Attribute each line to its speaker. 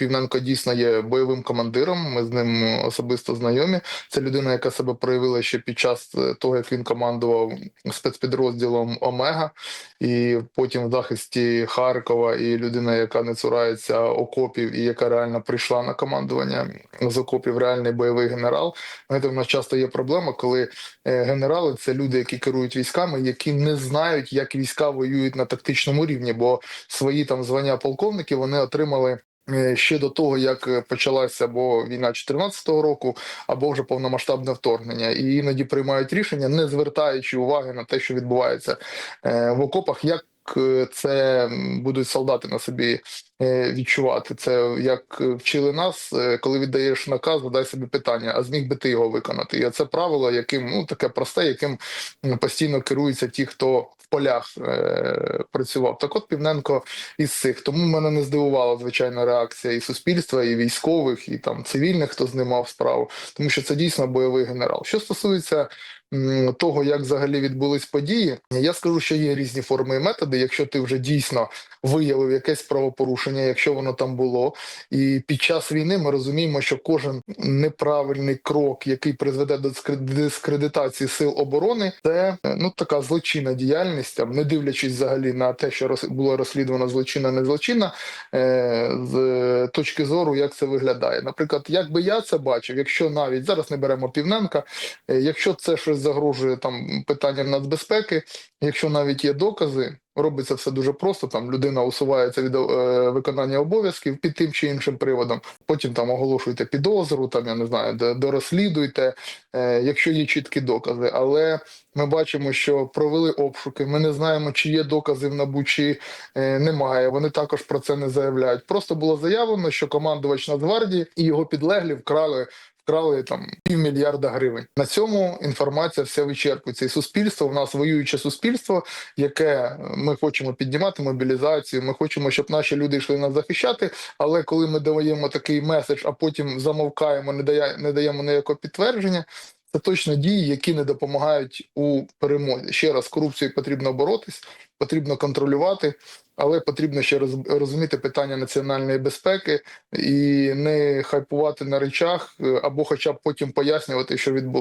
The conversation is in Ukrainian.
Speaker 1: Півненко дійсно є бойовим командиром. Ми з ним особисто знайомі. Це людина, яка себе проявила ще під час е, того, як він командував спецпідрозділом Омега, і потім в захисті Харкова, і людина, яка не цурається окопів, і яка реально прийшла на командування з окопів, реальний бойовий генерал. Знаєте, в нас часто є проблема, коли е, генерали це люди, які керують військами, які не знають, як війська воюють на тактичному рівні, бо свої там звання полковників вони отримали. Е, Ще до того, як е, почалася або війна 2014 року, або вже повномасштабне вторгнення, і іноді приймають рішення, не звертаючи уваги на те, що відбувається е, в окопах, як це будуть солдати на собі відчувати. Це як вчили нас, коли віддаєш наказ, задай собі питання, а зміг би ти його виконати? І це правило, яким ну таке просте, яким постійно керуються ті, хто полях е, працював. Так от Півненко із цих. Тому мене не здивувала звичайно реакція і суспільства, і військових, і там цивільних, хто з ним мав справу, тому що це дійсно бойовий генерал. Що стосується того, як взагалі відбулись події, я скажу, що є різні форми і методи. Якщо ти вже дійсно виявив якесь правопорушення, якщо воно там було, і під час війни ми розуміємо, що кожен неправильний крок, який призведе до дискредитації сил оборони, це е, ну така злочинна діяльність, там не дивлячись взагалі на те, що було розслідувано злочинна, не злочинна, е, з точки зору, як це виглядає. Наприклад, як би я це бачив, якщо навіть зараз не беремо півненка, е, якщо це щось загрожує там питанням нацбезпеки, якщо навіть є докази. Робиться все дуже просто. Там людина усувається від е, виконання обов'язків під тим чи іншим приводом. Потім там оголошуєте підозру, там я не знаю, де дорозслідуйте, е, якщо є чіткі докази. Але ми бачимо, що провели обшуки. Ми не знаємо, чи є докази в НАБУ, чи е, немає. Вони також про це не заявляють. Просто було заявлено, що командувач Нацгвардії і його підлеглі вкрали. Вкрали там півмільярда гривень. На цьому інформація все вичерпується. І суспільство в нас воююче суспільство, яке е, ми хочемо піднімати мобілізацію. Ми хочемо, щоб наші люди йшли нас захищати. Але коли ми даємо такий меседж, а потім замовкаємо, не дає, не даємо ніякого підтвердження. Це точно дії, які не допомагають у перемозі. Ще раз, корупцією потрібно боротись, потрібно контролювати, але потрібно ще роз, розуміти питання національної безпеки і не хайпувати на речах, е, або хоча б потім пояснювати, що відбулося.